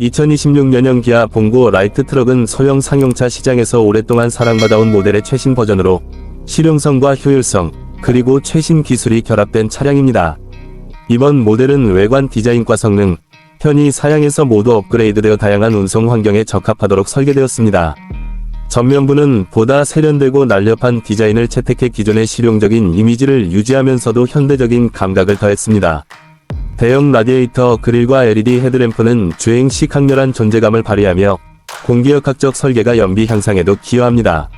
2026년형 기아 봉고 라이트 트럭은 소형 상용차 시장에서 오랫동안 사랑받아온 모델의 최신 버전으로 실용성과 효율성, 그리고 최신 기술이 결합된 차량입니다. 이번 모델은 외관 디자인과 성능, 편의 사양에서 모두 업그레이드되어 다양한 운송 환경에 적합하도록 설계되었습니다. 전면부는 보다 세련되고 날렵한 디자인을 채택해 기존의 실용적인 이미지를 유지하면서도 현대적인 감각을 더했습니다. 대형 라디에이터 그릴과 LED 헤드램프는 주행 시 강렬한 존재감을 발휘하며 공기역학적 설계가 연비 향상에도 기여합니다.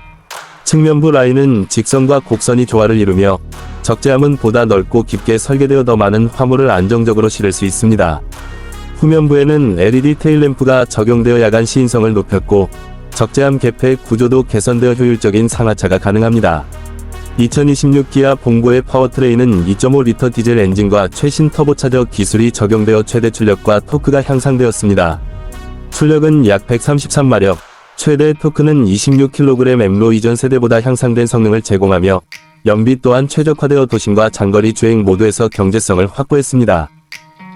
측면부 라인은 직선과 곡선이 조화를 이루며 적재함은 보다 넓고 깊게 설계되어 더 많은 화물을 안정적으로 실을 수 있습니다. 후면부에는 LED 테일램프가 적용되어 야간 시인성을 높였고 적재함 개폐 구조도 개선되어 효율적인 상하차가 가능합니다. 2026 기아 봉고의 파워트레인은 2.5리터 디젤 엔진과 최신 터보차저 기술이 적용되어 최대 출력과 토크가 향상되었습니다. 출력은 약 133마력, 최대 토크는 26kg M로 이전 세대보다 향상된 성능을 제공하며 연비 또한 최적화되어 도심과 장거리 주행 모두에서 경제성을 확보했습니다.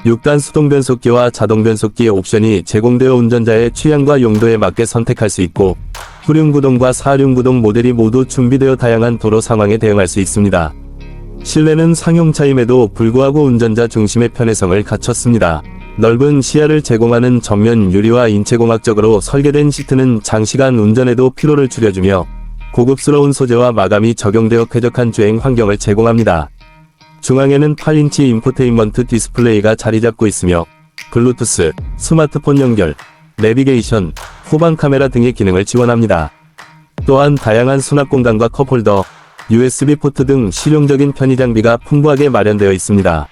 6단 수동 변속기와 자동 변속기 옵션이 제공되어 운전자의 취향과 용도에 맞게 선택할 수 있고 후륜구동과 사륜구동 모델이 모두 준비되어 다양한 도로 상황에 대응할 수 있습니다. 실내는 상용차임에도 불구하고 운전자 중심의 편의성을 갖췄습니다. 넓은 시야를 제공하는 전면 유리와 인체공학적으로 설계된 시트는 장시간 운전에도 피로를 줄여주며 고급스러운 소재와 마감이 적용되어 쾌적한 주행 환경을 제공합니다. 중앙에는 8인치 인포테인먼트 디스플레이가 자리 잡고 있으며 블루투스, 스마트폰 연결, 내비게이션, 후방 카메라 등의 기능을 지원합니다. 또한 다양한 수납 공간과 컵홀더, USB 포트 등 실용적인 편의 장비가 풍부하게 마련되어 있습니다.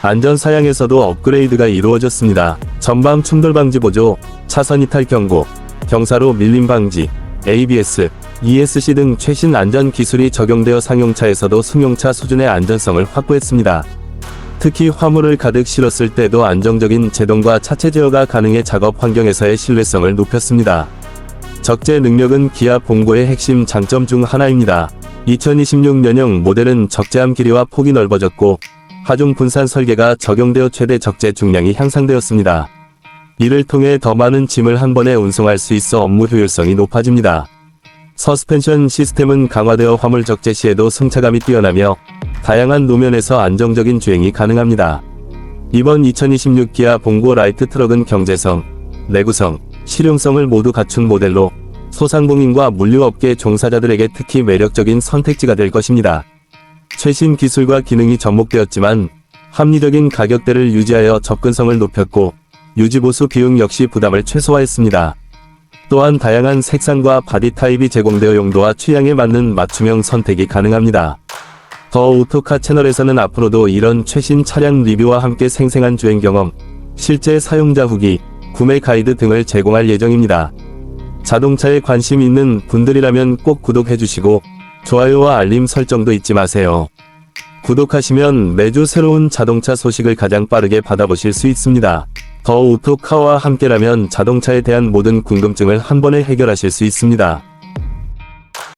안전 사양에서도 업그레이드가 이루어졌습니다. 전방 충돌 방지 보조, 차선 이탈 경고, 경사로 밀림 방지, ABS, ESC 등 최신 안전 기술이 적용되어 상용차에서도 승용차 수준의 안전성을 확보했습니다. 특히 화물을 가득 실었을 때도 안정적인 제동과 차체 제어가 가능해 작업 환경에서의 신뢰성을 높였습니다. 적재 능력은 기아 봉고의 핵심 장점 중 하나입니다. 2026년형 모델은 적재함 길이와 폭이 넓어졌고 하중 분산 설계가 적용되어 최대 적재 중량이 향상되었습니다. 이를 통해 더 많은 짐을 한 번에 운송할 수 있어 업무 효율성이 높아집니다. 서스펜션 시스템은 강화되어 화물 적재 시에도 승차감이 뛰어나며 다양한 노면에서 안정적인 주행이 가능합니다. 이번 2026 기아 봉고 라이트 트럭은 경제성, 내구성, 실용성을 모두 갖춘 모델로 소상공인과 물류업계 종사자들에게 특히 매력적인 선택지가 될 것입니다. 최신 기술과 기능이 접목되었지만 합리적인 가격대를 유지하여 접근성을 높였고 유지보수 비용 역시 부담을 최소화했습니다. 또한 다양한 색상과 바디 타입이 제공되어 용도와 취향에 맞는 맞춤형 선택이 가능합니다. 더 오토카 채널에서는 앞으로도 이런 최신 차량 리뷰와 함께 생생한 주행 경험, 실제 사용자 후기, 구매 가이드 등을 제공할 예정입니다. 자동차에 관심 있는 분들이라면 꼭 구독해주시고 좋아요와 알림 설정도 잊지 마세요. 구독하시면 매주 새로운 자동차 소식을 가장 빠르게 받아보실 수 있습니다. 더 오토카와 함께라면 자동차에 대한 모든 궁금증을 한 번에 해결하실 수 있습니다.